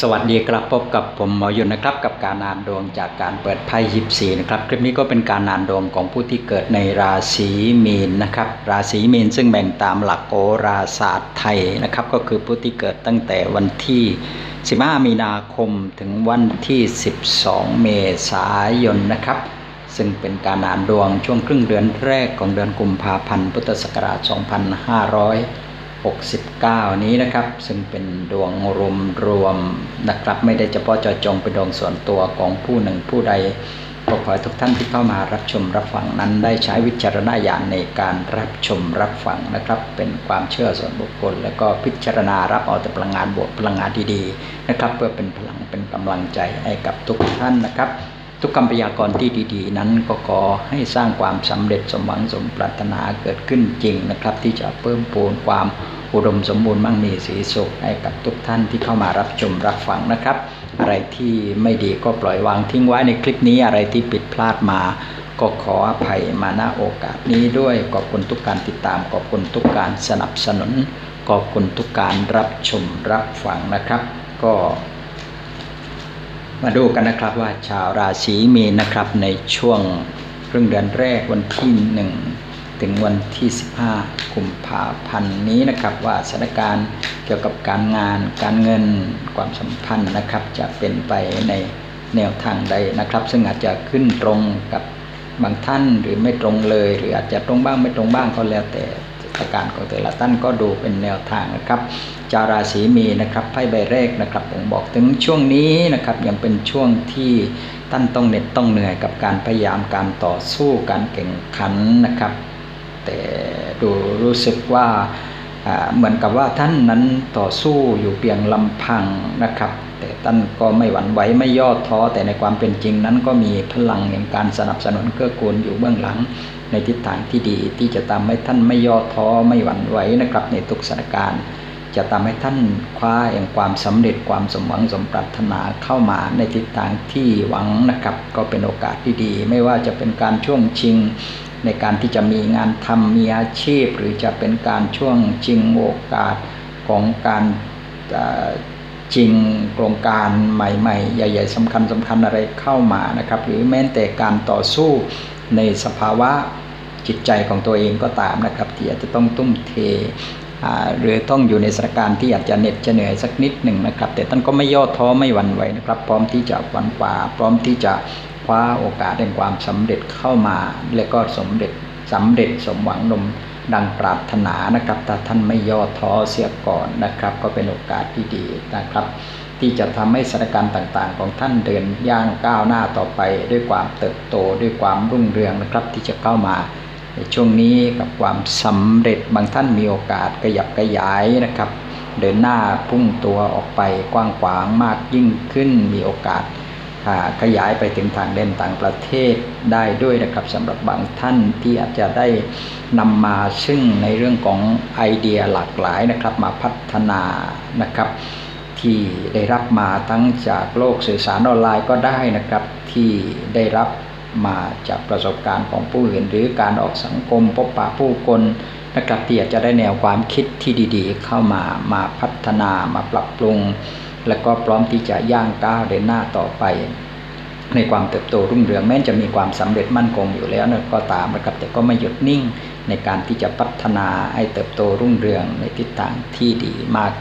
สวัสดีครับพบกับผมหมอยุนนะครับ กับการอ่านดวงจากการเปิดไพ่ยิปซีนะครับคลิปนี้ก็เป็นการอ่านดวงของผู้ที่เกิดในราศีมีนนะครับ ราศีมีนซึ่งแบ่งตามหลักโหราศาสตร์ไทยนะครับ ก็คือผู้ที่เกิดตั้งแต่วันที่ 15 มีนาคมถึงวันที่ 12 เมษายนนะครับ ซึ่งเป็นการอ่านดวงช่วงครึ่งเดือนแรกของเดือนกุมภาพันธ์พุทธศักราช 2500 69 นี้นะครับ ซึ่งเป็นดวงรวมรวมนะครับ ไม่ได้เฉพาะเจาะจงเป็นดวงส่วนตัวของผู้หนึ่งผู้ใดก็ขอให้ทุกท่านที่เข้ามารับชมรับฟังนั้นได้ใช้วิจารณญาณในการรับชมรับฟังนะครับ เป็นความเชื่อส่วนบุคคล แล้วก็พิจารณารับเอาแต่พลังงานบวกพลังงานดีๆนะครับ เพื่อเป็นพลังเป็นกำลังใจให้กับทุกท่านนะครับ ทุกคำพยากรณ์ที่ดี ๆ นั้นก็ขอให้สร้างความสำเร็จสมหวังสมปรารถนาเกิดขึ้นจริงนะครับ ที่จะเพิ่มพูนความอุดมสมบูรณ์มั่งมีสีสุขให้กับทุกท่านที่เข้ามารับชมรับฟังนะครับ อะไรที่ไม่ดีก็ปล่อยวางทิ้งไว้ในคลิปนี้อะไรที่ผิดพลาดมา ก็ขออภัยมาณโอกาสนี้ด้วยขอบคุณทุกการติดตามขอบคุณทุกการสนับสนุนขอบคุณทุกการรับชมรับฟังนะครับ ก็ มาดูกันนะครับว่าชาวราศีมีนนะครับในช่วงครึ่งเดือนแรกวันที่ 1 ถึงวันที่ 15กุมภาพันธ์นี้นะครับว่าสถานการณ์เกี่ยวกับการงาน การเงินความสัมพันธ์นะครับ จะเป็นไปในแนวทางใดนะครับ ซึ่งอาจจะขึ้นตรงกับบางท่านหรือไม่ตรงเลย หรืออาจจะตรงบ้างไม่ตรงบ้างก็แล้วแต่ สถานการของแต่ละท่านก็ดูเป็นแนวทางนะครับชาราศีมีนะครับไพ่ใบแรกนะครับผมบอกถึงช่วงนี้นะครับยังเป็นช่วงที่ท่านต้องเหน็ดต้องเหนื่อยกับการพยายามการต่อสู้การแข่งขันนะครับ แต่ดูรู้สึกว่าอ่าเหมือนกับว่าท่านนั้นต่อสู้อยู่เพียงลำพังนะครับแต่ท่านก็ไม่หวั่นไหวไม่ย่อท้อแต่ในความเป็นจริงนั้นก็มีพลังแห่งการสนับสนุนเกื้อกูลอยู่เบื้องหลัง ในทิศทางที่ดีที่จะทำให้ท่านไม่ย่อท้อไม่หวั่นไหวนะครับ ในทุกสถานการณ์ จะทำให้ท่านคว้าอย่างความสำเร็จความสมหวังสมปรารถนาเข้ามาในทิศทางที่หวังนะครับ ก็เป็นโอกาสที่ดี ไม่ว่าจะเป็นการช่วงชิงในการที่จะมีงานทำมีอาชีพ หรือจะเป็นการช่วงชิงโอกาสของการเอ่อชิงโครงการใหม่ ๆ ใหญ่ ๆสำคัญสคัญๆอะไรเข้ามานะครับ หรือแม้แต่การต่อสู้ในสภาวะ จิตใจของตัวเองก็ตามนะครับ ที่อาจจะต้องตุ้มเทหรือต้องอยู่ในสถานการณ์ที่อาจจะเหน็ดจะเหนื่อยสักนิดหนึ่งนะครับ แต่ท่านก็ไม่ย่อท้อไม่หวั่นไหวนะครับ พร้อมที่จะหวันฝ่าพร้อมที่จะคว้าโอกาสแห่งความสำเร็จเข้ามา และก็สำเร็จสำเร็จสมหวังนมดังปรารถนานะครับถ้าท่านไม่ย่อท้อเสียก่อนนะครับ ก็เป็นโอกาสที่ดีนะครับ ที่จะทำให้สถานการณ์ต่างๆ ของท่านเดินย่างก้าวหน้าต่อไป ด้วยความเติบโตด้วยความรุ่งเรืองนะครับ ที่จะเข้ามา ในช่วงนี้กับความสำเร็จบางท่านมีโอกาสขยับขยายนะครับ เดินหน้าพุ่งตัวออกไปกว้างขวางมากยิ่งขึ้นมีโอกาสขยายไปถึงทางเด่นต่างประเทศได้ด้วยนะครับสำหรับบางท่านที่อาจจะได้นำมาซึ่งในเรื่องของไอเดียหลากหลายนะครับมาพัฒนานะครับ ที่ได้รับมาทั้งจากโลกสื่อสารออนไลน์ก็ได้นะครับ ที่ได้รับ มาจากประสบการณ์ของผู้อื่น หรือการออกสังคมพบปะผู้คนนะครับที่อาจจะได้แนวความคิดที่ดีๆ เข้ามามาพัฒนามาปรับปรุง และก็พร้อมที่จะย่างก้าวเดินหน้าต่อไป ในความเติบโตรุ่งเรืองแม้จะมีความสำเร็จมั่นคงอยู่แล้วนะก็ตามนะครับแต่ก็ไม่หยุดนิ่งในการที่จะพัฒนาให้เติบโตรุ่งเรืองในทิศทางที่ดีมาก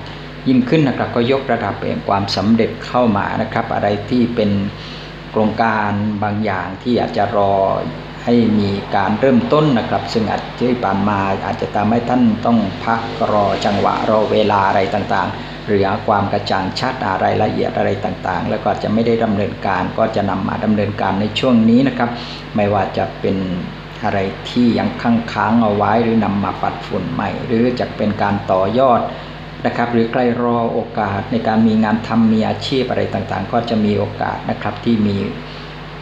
ยิ่งขึ้นนะครับก็ยกระดับแห่งความสำเร็จเข้ามานะครับ อะไรที่เป็น โครงการบางอย่างที่อาจจะรอให้มีการเริ่มต้นนะครับ ซึ่งอาจจะผ่านมาอาจจะทำให้ท่านต้องพักรอจังหวะรอเวลาอะไรต่างๆ หรือหาความกระจ่างชัดอะไรละเอียดอะไรต่างๆ แล้วก็จจะไม่ได้ดำเนินการก็จะนำมาดำเนินการในช่วงนี้นะครับ ไม่ว่าจะเป็นอะไรที่ยังค้างค้างเอาไว้หรือนำมาปัดฝุ่นใหม่ หรือจะเป็นการต่อยอด นะครับ หรือใกล้รอโอกาสในการมีงานทำมีอาชีพอะไรต่างๆ ก็จะมีโอกาสนะครับที่มี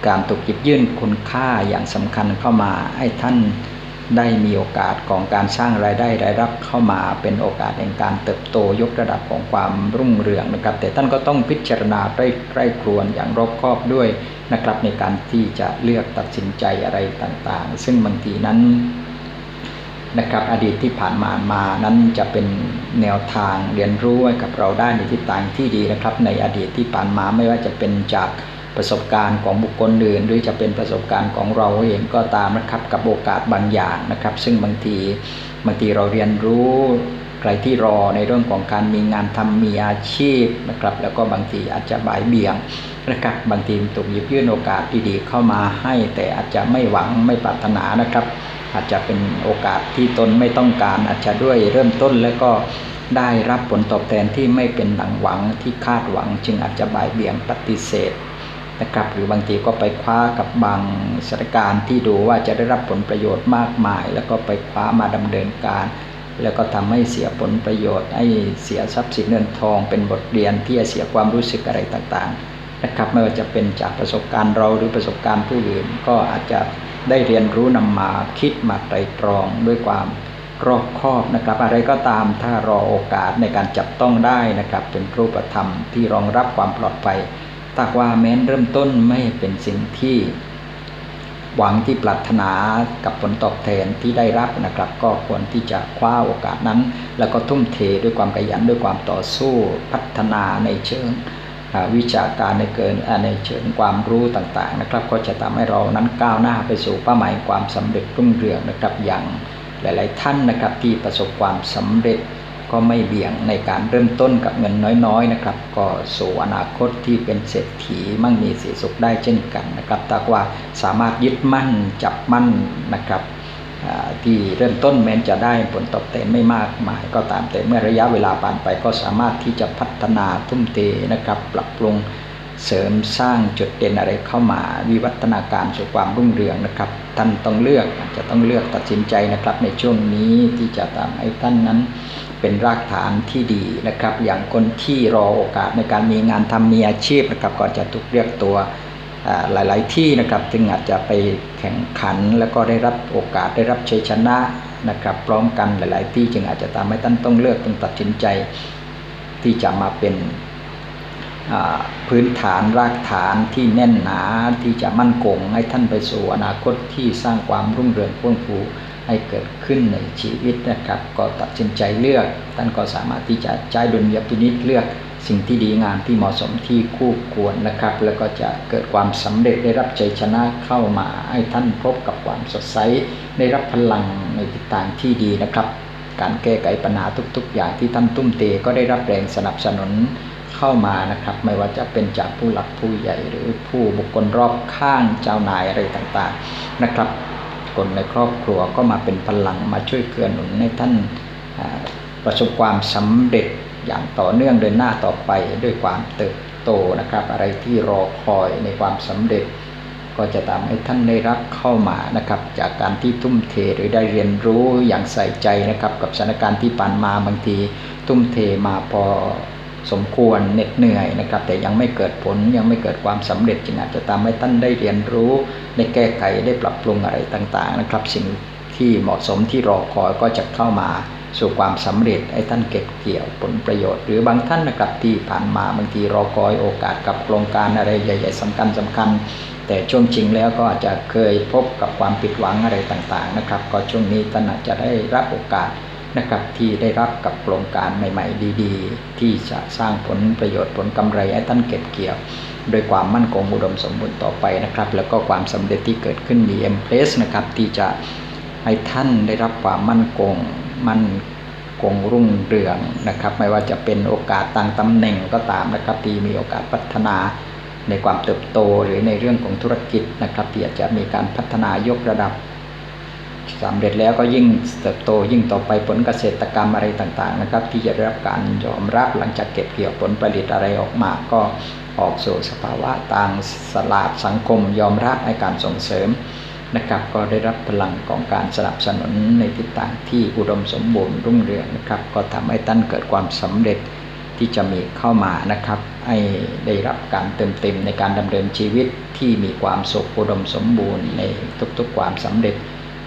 การตกหยิบยื่นคุณค่าอย่างสำคัญเข้ามาให้ท่านได้มีโอกาสของการสร้างรายได้รายรับเข้ามาเป็นโอกาสในการเติบโตยกระดับของความรุ่งเรืองนะครับ แต่ท่านก็ต้องพิจารณาใกล้ใกล้ครวนอย่างรอบคอบด้วยนะครับในการที่จะเลือกตัดสินใจอะไรต่างๆ ซึ่งบางทีนั้น นะครับอดีตที่ผ่านมามานั้นจะเป็นแนวทางเรียนรู้ให้กับเราได้ในทิศทางที่ดีนะครับ ในอดีตที่ผ่านมาไม่ว่าจะเป็นจากประสบการณ์ของบุคคลอื่น หรือจะเป็นประสบการณ์ของเราเองก็ตามนะครับกับโอกาสบางอย่างนะครับ ซึ่งบางทีบางทีเราเรียนรู้ใครที่รอในเรื่องของการมีงานทำมีอาชีพนะครับ แล้วก็บางทีอาจจะบ่ายเบี่ยงนะครับบางทีถูกหยิบยื่นโอกาสดีๆเข้ามาให้ แต่อาจจะไม่หวังไม่ปรารถนานะครับ อาจจะเป็นโอกาสที่ตนไม่ต้องการอาจจะด้วยเริ่มต้นแล้วก็ได้รับผลตอบแทนที่ไม่เป็นดังหวังที่คาดหวัง จึงอาจจะบ่ายเบี่ยงปฏิเสธนะครับหรือบางทีก็ไปคว้ากับบางสถานการณ์ที่ดูว่าจะได้รับผลประโยชน์มากมาย แล้วก็ไปคว้ามาดำเนินการ แล้วก็ทำให้เสียผลประโยชน์ให้เสียทรัพย์สินเงินทอง เป็นบทเรียนที่จะเสียความรู้สึกอะไรต่างๆ นะครับไม่ว่าจะเป็นจากประสบการณ์เราหรือประสบการณ์ผู้อื่น ก็อาจจะได้เรียนรู้นำมาคิดมาไตรตรองด้วยความรอบคอบนะครับ อะไรก็ตามถ้ารอโอกาสในการจับต้องได้นะครับ เป็นรูปธรรมที่รองรับความปลอดภัยถ้าว่าแม้นเริ่มต้นไม่เป็นสิ่งที่ หวังที่ปรารถนากับผลตอบแทนที่ได้รับนะครับ ก็ควรที่จะคว้าโอกาสนั้น แล้วก็ทุ่มเทด้วยความขยันด้วยความต่อสู้พัฒนาในเชิง วิชาการในเกินในเชิงความรู้ต่างๆนะครับ ก็จะทำให้เรานั้นก้าวหน้าไปสู่เป้าหมายความสำเร็จรุ่งเรืองนะครับอย่างหลาย ๆ ท่านนะครับที่ประสบความสำเร็จก็ไม่เบี่ยงในการเริ่มต้นกับเงินน้อย ๆ นะครับ ก็สู่อนาคตที่เป็นเศรษฐีมั่งมีสีสุขได้เช่นกันนะครับแต่ว่าสามารถยึดมั่นจับมั่นนะครับ ที่เริ่มต้นแม้จะได้ผลตอบแทนไม่มากมายก็ตามแต่เมื่อระยะเวลาผ่านไปก็สามารถที่จะพัฒนาทุ่มเทนะครับ ปรับปรุงเสริมสร้างจุดเด่นอะไรเข้ามาวิวัฒนาการสู่ความรุ่งเรืองนะครับ ท่านต้องเลือกจะต้องเลือกตัดสินใจนะครับ ในช่วงนี้ที่จะทำให้ท่านนั้นเป็นรากฐานที่ดีนะครับ อย่างคนที่รอโอกาสในการมีงานทำมีอาชีพนะครับก็จะถูกเรียกตัว หลาย ๆ ที่นะครับจึงอาจจะไปแข่งขันแล้วก็ได้รับโอกาสได้รับชัยชนะนะครับพร้อมกันหลาย ๆ ที่จึงอาจจะทำให้ท่านต้องเลือกต้องตัดสินใจ ที่จะมาเป็นพื้นฐานรากฐานที่แน่นหนาที่จะมั่นคงให้ท่านไปสู่อนาคตที่สร้างความรุ่งเรืองพ่งฟูให้เกิดขึ้นในชีวิตนะครับ ก็ตัดสินใจเลือก ท่านก็สามารถที่จะใช้ดุลยพินิษเลือก สิ่งที่ดีงามที่เหมาะสมที่คู่ควรนะครับ แล้วก็จะเกิดความสำเร็จได้รับใจชนะเข้ามาให้ท่านพบกับความสดใสได้รับพลังในทิศทางที่ดีนะครับ การแก้ไขปัญหาทุกๆ อย่างที่ท่านตุ้มเตก็ได้รับแรงสนับสนุนเข้ามานะครับ ไม่ว่าจะเป็นจากผู้หลักผู้ใหญ่หรือผู้บุคคลรอบข้างเจ้านายอะไรต่างๆนะครับ คนในครอบครัวก็มาเป็นพลังมาช่วยเกื้อหนุนให้ท่านประสบความสำเร็จ อย่างต่อเนื่องเดินหน้าต่อไปด้วยความเติบโตนะครับ อะไรที่รอคอยในความสำเร็จ ก็จะทำให้ท่านได้รับเข้ามานะครับ จากการที่ทุ่มเทหรือได้เรียนรู้อย่างใส่ใจนะครับ กับสถานการณ์ที่ผ่านมาบางทีทุ่มเทมาพอสมควรเหน็ดเหนื่อยนะครับ แต่ยังไม่เกิดผลยังไม่เกิดความสำเร็จจึงอาจจะทำให้ท่านได้เรียนรู้ได้แก้ไขได้ปรับปรุงอะไรต่างๆนะครับ สิ่งที่เหมาะสมที่รอคอยก็จะเข้ามา สู่ความสำเร็จให้ท่านเก็บเกี่ยวผลประโยชน์ หรือบางท่านนะครับที่ผ่านมาบางทีรอคอยโอกาสกับโครงการอะไรใหญ่ ๆสำคัญสำคัญ แต่ช่วงจริงแล้วก็อาจจะเคยพบกับความผิดหวังอะไรต่างๆนะครับ ก็ช่วงนี้ท่านอาจจะได้รับโอกาสนะครับที่ได้รับกับโครงการใหม่ ๆ ดีๆ ที่จะสร้างผลประโยชน์ผลกำไรให้ท่านเก็บเกี่ยวโดยความมั่นคงอุดมสมบูรณ์ต่อไปนะครับ แล้วก็ความสำเร็จที่เกิดขึ้นมีเอ็มเพลสนะครับที่จะให้ท่านได้รับความมั่นคง มันคงรุ่งเรืองนะครับ ไม่ว่าจะเป็นโอกาสต่างตำแหน่งก็ตามนะครับที่มีโอกาสพัฒนาในความเติบโตหรือในเรื่องของธุรกิจนะครับที่อาจจะมีการพัฒนายกระดับสำเร็จแล้วก็ยิ่งเติบโตยิ่งต่อไปผลเกษตรกรรมอะไรต่างๆนะครับ ที่จะได้รับการยอมรับหลังจากเก็บเกี่ยวผลผลิตอะไรออกมา ก็ออกสู่สภาวะต่างสลาดสังคมยอมรับในการส่งเสริม นะครับก็ได้รับพลังของการสนับสนุนในทิศทางที่อุดมสมบูรณ์รุ่งเรืองนะครับ ก็ทำให้ท่านเกิดความสำเร็จที่จะมีเข้ามานะครับให้ได้รับการเติมเต็มในการดำเนินชีวิตที่มีความสุขอุดมสมบูรณ์ในทุกๆความสำเร็จ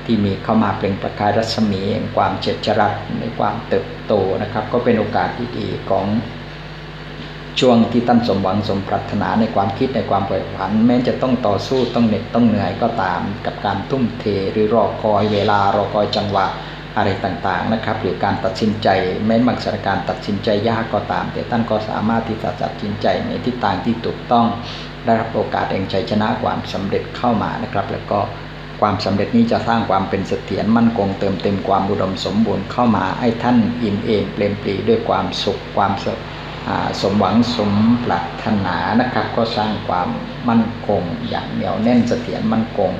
ที่มีเข้ามาเปล่งประกายรัศมีแห่งความเฉดจรัสในความเติบโตนะครับ ก็เป็นโอกาสที่ดีของ ช่วงที่ท่านสมหวังสมปรารถนาในความคิดในความใฝ่ฝัน แม้จะต้องต่อสู้ต้องเหน็ดต้องเหนื่อยก็ตาม กับการทุ่มเทหรือรอคอยเวลารอคอยจังหวะอะไรต่างๆนะครับ หรือการตัดสินใจแม้บางสถานการณ์ตัดสินใจยากก็ตาม แต่ท่านก็สามารถที่จะตัดสินใจในทิศทางที่ถูกต้อง ได้รับโอกาสแห่งชัยชนะความสำเร็จเข้ามานะครับ แล้วก็ความสำเร็จนี้จะสร้างความเป็นเสถียรมั่นคงเติมเต็มความอุดมสมบูรณ์เข้ามาให้ท่านอิ่มเอมเปลี่ยนปรีด้วยความสุขความส สมหวังสมปรารถนานะครับ ก็สร้างความมั่นคง อย่างเหนียวแน่นเสถียรมั่นคง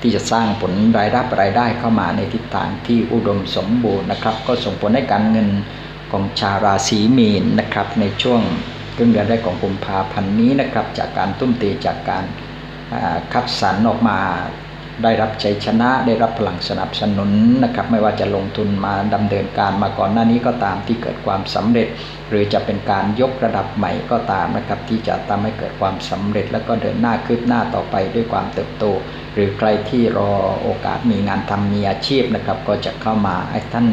ที่จะสร้างผลรายรับรายได้เข้ามาในทิศทางที่อุดมสมบูรณ์นะครับ ก็ส่งผลให้การเงินของชาวราศีมีนนะครับ ในช่วงครึ่งเดือนแรกของกุมภาพันธ์นี้นะครับ จากการตุ้มเตจากการคัดสรรออกมา ได้รับชัยชนะได้รับพลังสนับสนุนนะครับไม่ว่าจะลงทุนมาดำเนินการมาก่อนหน้านี้ก็ตามที่เกิดความสำเร็จ หรือจะเป็นการยกระดับใหม่ก็ตามนะครับที่จะทำให้เกิดความสำเร็จ แล้วก็เดินหน้าคืบหน้าต่อไปด้วยความเติบโต หรือใครที่รอโอกาสมีงานทำมีอาชีพนะครับก็จะเข้ามาให้ท่าน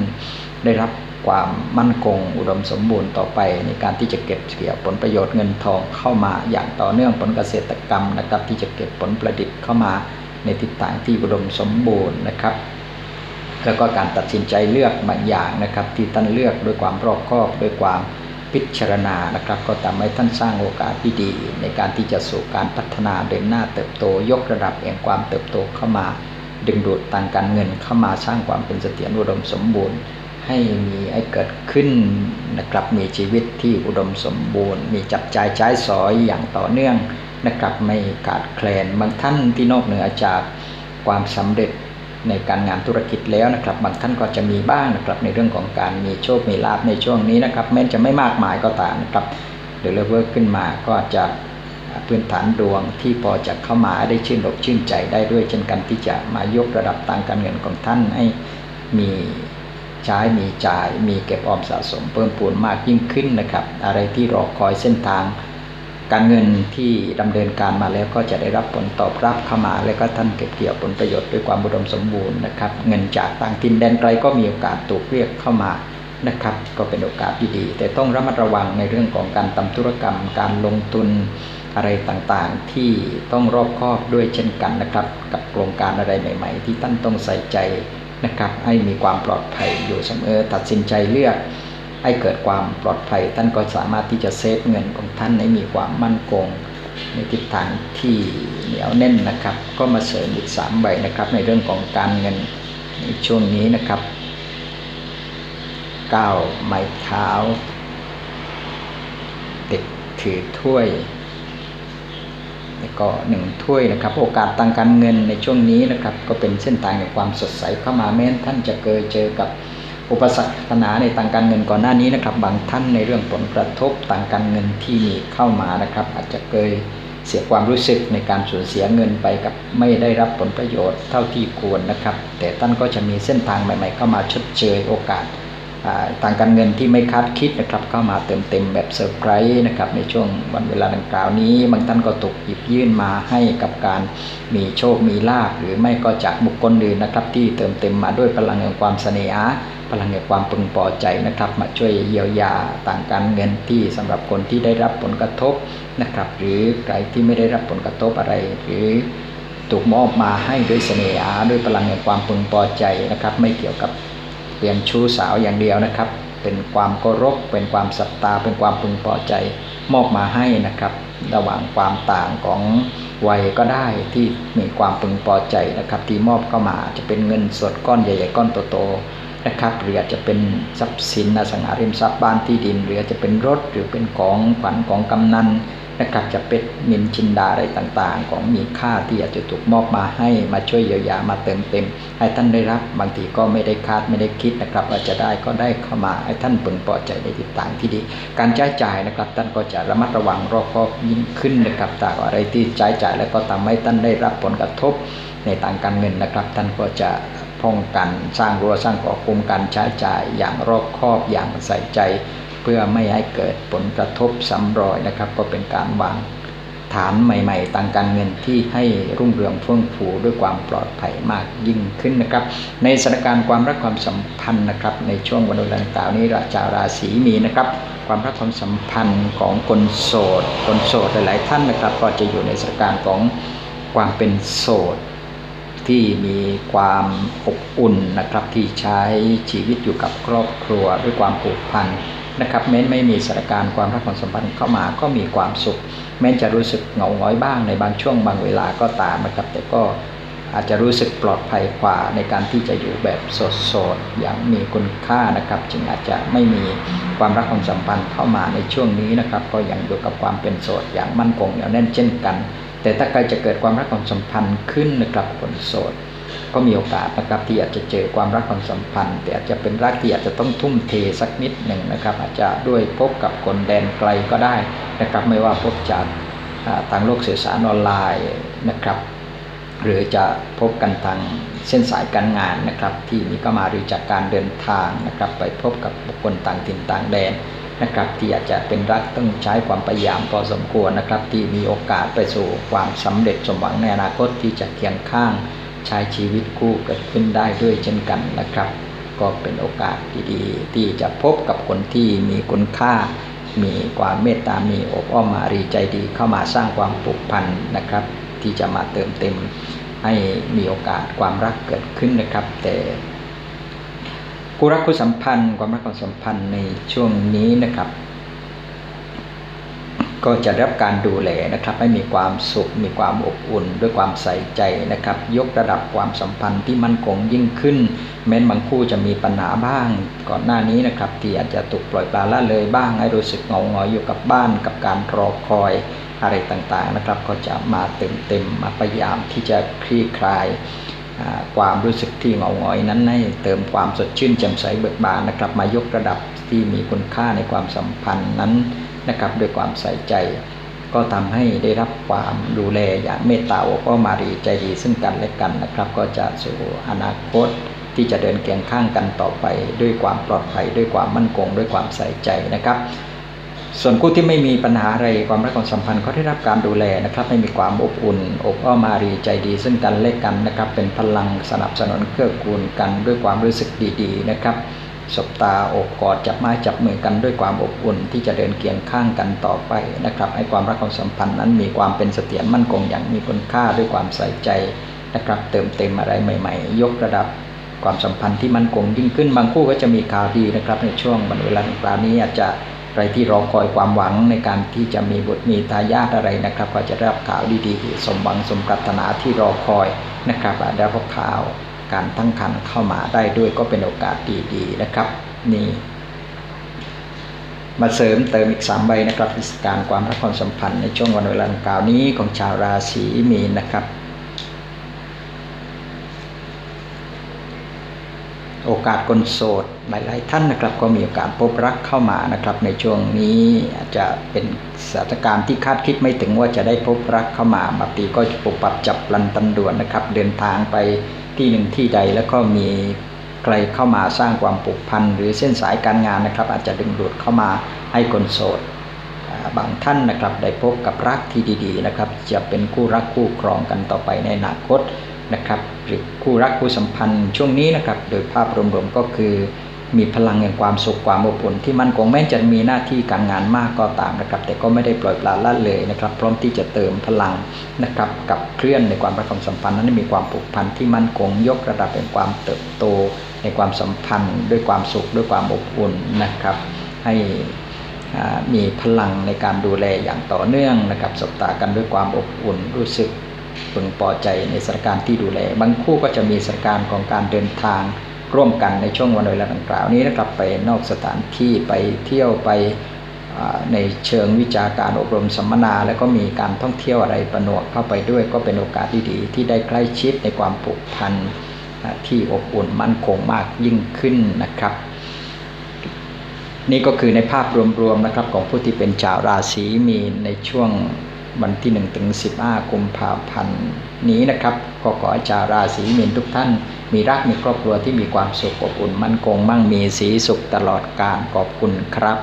ได้รับความมั่นคงอุดมสมบูรณ์ต่อไป ในการที่จะเก็บเกี่ยวผลประโยชน์เงินทองเข้ามาอย่างต่อเนื่องผลเกษตรกรรมนะครับที่จะเก็บผลประดิษฐ์เข้ามา ในทิศทางที่อุดมสมบูรณ์นะครับ แล้วก็การตัดสินใจเลือกบางอย่างนะครับ ที่ท่านเลือกด้วยความรอบคอบด้วยความพิจารณานะครับ ก็ทำให้ท่านสร้างโอกาสที่ดี ในการที่จะสู่การพัฒนาเดินหน้าเติบโต ยกระดับแห่งความเติบโตเข้ามา ดึงดูดทางการเงินเข้ามาสร้างความเป็นเสถียรอุดมสมบูรณ์ ให้มีให้เกิดขึ้นนะครับมีชีวิตที่อุดมสมบูรณ์ มีจับจ่ายใช้สอยอย่างต่อเนื่อง นะครับไม่ขาดแคลนบางท่านที่นอกเหนือจากความสำเร็จในการงานธุรกิจแล้วนะครับบางท่านก็จะมีบ้างนะครับในเรื่องของการมีโชค มีลาภในช่วงนี้นะครับแม้จะไม่มากมายก็ตามนะครับเดลเวอร์ขึ้นมาก็จะพื้นฐานดวงที่พอจะเข้ามาได้ชื่นอกชื่นใจได้ด้วย เช่นกันที่จะมายกระดับทางการเงินของท่านให้มีใช้มีจ่าย มีเก็บออมสะสมเพิ่มพูนมากยิ่งขึ้นนะครับ อะไรที่รอคอยเส้นทาง การเงินที่ดำเนินการมาแล้วก็จะได้รับผลตอบรับเข้ามา แล้วก็ท่านเก็บเกี่ยวผลประโยชน์ด้วยความบุดมสมบูรณ์นะครับ เงินจากต่างถิ่นแดนไกลก็มีโอกาสถูกเรียกเข้ามานะครับ ก็เป็นโอกาสดีๆแต่ต้องระมัดระวังในเรื่องของการทำธุรกรรม การลงทุนอะไรต่างๆ ที่ต้องรอบคอบด้วยเช่นกันนะครับ กับโครงการอะไรใหม่ ๆ ที่ท่านต้องใส่ใจนะครับ ให้มีความปลอดภัยอยู่เสมอตัดสินใจเลือก ให้เกิดความปลอดภัย ท่านก็สามารถที่จะเซฟเงินของท่านให้มีความมั่นคงในทิศทางที่เหนียวแน่นนะครับ ก็มาเสริมอีกสามใบนะครับในเรื่องของการเงินในช่วงนี้นะครับก้าวไม้เท้าเด็กถือถ้วยแล้วก็หนึ่งถ้วยนะครับ โอกาสทางการเงินในช่วงนี้นะครับ ก็เป็นเส้นทางแห่งความสดใสเข้ามาแม้นท่านจะเคยเจอกับ อุปสรรคปัญหาในทางการเงินก่อนหน้านี้นะครับ บางท่านในเรื่องผลกระทบทางการเงินที่มีเข้ามานะครับ อาจจะเคยเสียความรู้สึกในการสูญเสียเงินไปกับไม่ได้รับผลประโยชน์เท่าที่ควรนะครับ แต่ท่านก็จะมีเส้นทางใหม่ ๆ เข้ามาชดเชยโอกาส ทางการเงินที่ไม่คาดคิดนะครับเข้ามาเติมเต็มแบบเซอร์ไพรส์นะครับในช่วงวันเวลาดังกล่าวนี้ บางท่านก็ตกหยิบยื่นมาให้กับการมีโชคมีลาภหรือไม่ก็จากบุคคลอื่นนะครับที่เติมเต็มมาด้วยพลังแห่งความเสน่หาพลังแห่งความพึงพอใจนะครับ มาช่วยเยียวยาต่างการเงินที่สำหรับคนที่ได้รับผลกระทบนะครับ หรือใครที่ไม่ได้รับผลกระทบอะไรหรือถูกมอบมาให้ด้วยเสน่หาด้วยพลังแห่งความพึงพอใจนะครับ ไม่เกี่ยวกับ พียงชู้สาวอย่างเดียวนะครับ เป็นความเคารพเป็นความศรัทธาเป็นความพึงพอใจมอบมาให้นะครับ ระหว่างความต่างของวัยก็ได้ที่มีความพึงพอใจนะครับ ที่มอบเข้ามาจะเป็นเงินสดก้อนใหญ่ๆก้อนโตๆนะครับหรืออาจจะเป็นทรัพย์สินอสังหาริมทรัพย์บ้านที่ดิน หรือจะเป็นรถหรือเป็นของขวัญของกำนัน นะครับจะเป็นมินชินดาอะไรต่างๆ ของมีค่าที่อาจจะถูกมอบมาให้มาช่วยเยียวยามาเติมเต็ม ให้ท่านได้รับบางทีก็ไม่ได้คาดไม่ได้คิดนะครับอาจะได้ก็ได้เข้ามาให้ท่านพึงพอใจในทิศทางที่ดี การใช้จ่ายนะครับท่านก็จะระมัดระวังรอบคอบยิ่งขึ้นนะครับแต่อะไรที่ใช้จ่ายแล้วก็ทำให้ท่านได้รับผลกระทบในทางการเงินนะครับ ท่านก็จะป้องกันสร้างรั้วสร้างก่อคุมการใช้จ่ายอย่างรอบคอบอย่างใส่ใจ เพื่อไม่ให้เกิดผลกระทบซ้ำรอยนะครับ ก็เป็นการวางฐานใหม่ๆทางการเงินที่ให้รุ่งเรืองเฟื่องฟูด้วยความปลอดภัยมากยิ่งขึ้นนะครับ ในสถานการณ์ความรักความสัมพันธ์นะครับ ในช่วงวันดังกล่าวนี้ราชาราศีมีนะครับ ความรักความสัมพันธ์ของคนโสด คนโสดหลาย ๆ ท่านนะครับ ก็จะอยู่ในสถานการณ์ของความเป็นโสดที่มีความอบอุ่นนะครับที่ใช้ชีวิตอยู่กับครอบครัวด้วยความผูกพัน นะครับแม้ไม่มีสถานการณ์ความรักความสัมพันธ์เข้ามาก็มีความสุข แม้จะรู้สึกเหงาหงอยบ้างในบางช่วงบางเวลาก็ตามนะครับแต่ก็อาจจะรู้สึกปลอดภัยกว่าในการที่จะอยู่แบบโสดๆอย่างมีคุณค่านะครับ จึงอาจจะไม่มีความรักความสัมพันธ์เข้ามาในช่วงนี้นะครับ ก็ยังอยู่กับความเป็นโสดอย่างมั่นคงเหนียวแน่นเช่นกัน แต่ถ้าใครจะเกิดความรักความสัมพันธ์ขึ้นนะครับคนโสด ก็มีโอกาสนะครับที่อาจจะเจอความรักความสัมพันธ์ แต่อาจจะเป็นรักที่อาจจะต้องทุ่มเทสักนิดหนึ่งนะครับ อาจจะด้วยพบกับคนแดนไกลก็ได้นะครับ ไม่ว่าพบจากทางโลกสื่อสารออนไลน์นะครับหรือจะพบกันทางเส้นสายการงานนะครับ ที่มีก็มาหรือจากการเดินทางนะครับ ไปพบกับบุคคลต่างถิ่นต่างแดนนะครับ ที่อาจจะเป็นรักต้องใช้ความพยายามพอสมควรนะครับ ที่มีโอกาสไปสู่ความสำเร็จสมหวังในอนาคตที่จะเคียงข้าง ใช้ชีวิตคู่เกิดขึ้นได้ด้วยเช่นกันนะครับ ก็เป็นโอกาสดีๆ ที่จะพบกับคนที่มีคุณค่า มีความเมตตามีอบอ้อมารีใจดีเข้ามาสร้างความผูกพันนะครับ ที่จะมาเติมเต็มให้มีโอกาสความรักเกิดขึ้นนะครับ แต่คู่รักคู่สัมพันธ์ ความรักความสัมพันธ์ในช่วงนี้นะครับ ก็จะรับการดูแลนะครับให้มีความสุข มีความอบอุ่น ด้วยความใส่ใจนะครับ ยกระดับความสัมพันธ์ที่มั่นคงยิ่งขึ้น แม้นบางคู่จะมีปัญหาบ้าง ก่อนหน้านี้นะครับที่อาจจะถูกปล่อยปละละเลยบ้าง ให้รู้สึกเงาหงอยอยู่กับบ้านกับการรอคอยอะไรต่างๆนะครับ ก็จะมาเต็มเต็มมาพยายามที่จะคลี่คลายความรู้สึกที่เหงาหงอยนั้นให้เติมความสดชื่นแจ่มใสเบิกบานนะครับ มายกระดับที่มีคุณค่าในความสัมพันธ์นั้น นะครับด้วยความใส่ใจ ก็ทำให้ได้รับความดูแลอย่างเมตตาอบอ้อมารีใจดีซึ่งกันและกันนะครับ ก็จะสู่อนาคตที่จะเดินเคียงข้างกันต่อไป ด้วยความปลอดภัย ด้วยความมั่นคง ด้วยความใส่ใจนะครับส่วนคู่ที่ไม่มีปัญหาอะไรความรักความสัมพันธ์เขาได้รับการดูแลนะครับไม่มีความอบอุ่น อบอ้อมอารีใจดี ซึ่งกันและกันนะครับ เป็นพลังสนับสนุนเกื้อกูลกันด้วยความรู้สึกดีๆนะครับ สบตาอกกอดจับไม้จับมือกันด้วยความอบอุ่นที่จะเดินเคียงข้างกันต่อไปนะครับให้ความรักความสัมพันธ์นั้นมีความเป็นเสถียรมั่นคงอย่างมีคุณค่าด้วยความใส่ใจนะครับ เติมเต็มอะไรใหม่ ๆ ยกระดับความสัมพันธ์ที่มั่นคงยิ่งขึ้นบางคู่ก็จะมีข่าวดีนะครับ ในช่วงวันเวลาคราวนี้อาจจะใครที่รอคอยความหวังในการที่จะมีบุตรมีทายาทอะไรนะครับ ก็จะได้รับข่าวดีๆสมหวังสมปรารถนาที่รอคอยนะครับได้รับข่าว การตั้งครรภ์เข้ามาได้ด้วยก็เป็นโอกาสดีๆนะครับนี่มาเสริมเติมอีกสามใบนะครับกิจการความรักความสัมพันธ์ในช่วงวันเวลาเก่านี้ของชาวราศีมีนนะครับ โอกาสคนโสดหลายๆท่านนะครับ ก็มีโอกาสพบรักเข้ามานะครับ ในช่วงนี้อาจจะเป็นสถานการณ์ที่คาดคิดไม่ถึงว่าจะได้พบรักเข้ามาบางทีก็จะปุบปับจับลันตันด่วนนะครับ เดินทางไป ที่หนึ่งที่ใดแล้วก็มีใครเข้ามาสร้างความผูกพันหรือเส้นสายการงานนะครับ อาจจะดึงดูดเข้ามาให้คนโสดบางท่านนะครับได้พบกับรักที่ดีๆนะครับ จะเป็นคู่รักคู่ครองกันต่อไปในอนาคตนะครับ หรือคู่รักคู่สัมพันธ์ช่วงนี้นะครับ โดยภาพรวมๆก็คือ มีพลังแห่งความสุขความอบอุ่นที่มันคงแม้จะมีหน้าที่การงานมากก็ตามนะครับ แต่ก็ไม่ได้ปล่อยปละละเลยนะครับ พร้อมที่จะเติมพลังนะครับ กับเคลื่อนในความรักความสัมพันธ์นั้นมีความผูกพันที่มั่นคงยกระดับเป็นความเติบโต ในความสัมพันธ์ ด้วยความสุขด้วยความอบอุ่นนะครับ ให้มีพลังในการดูแลอย่างต่อเนื่องนะครับสบตากันด้วยความอบอุ่นรู้สึกพึงพอใจในสถานการณ์ที่ดูแล บางคู่ก็จะมีสถานการณ์ของการเดินทาง ร่วมกันในช่วงวันเวลาดังกล่าวนี้นะครับไปนอกสถานที่ไปเที่ยวไปในเชิงวิชาการอบรมสัมมนา แล้วก็มีการท่องเที่ยวอะไรประนวกเข้าไปด้วย ก็เป็นโอกาสที่ดีที่ได้ใกล้ชิดในความผูกพันที่อบอุ่นมั่นคงมากยิ่งขึ้นนะครับ นี่ก็คือในภาพรวมๆนะครับของผู้ที่เป็นชาวราศีมีนในช่วงวันที่1ถึง15กุมภาพันธ์นี้นะครับก็ขอชาวราศีมีนทุกท่าน มีรักมีครอบครัวที่มีความสุขอบอุ่นมั่นคงมั่งมีสีสุขตลอดกาลขอบคุณครับ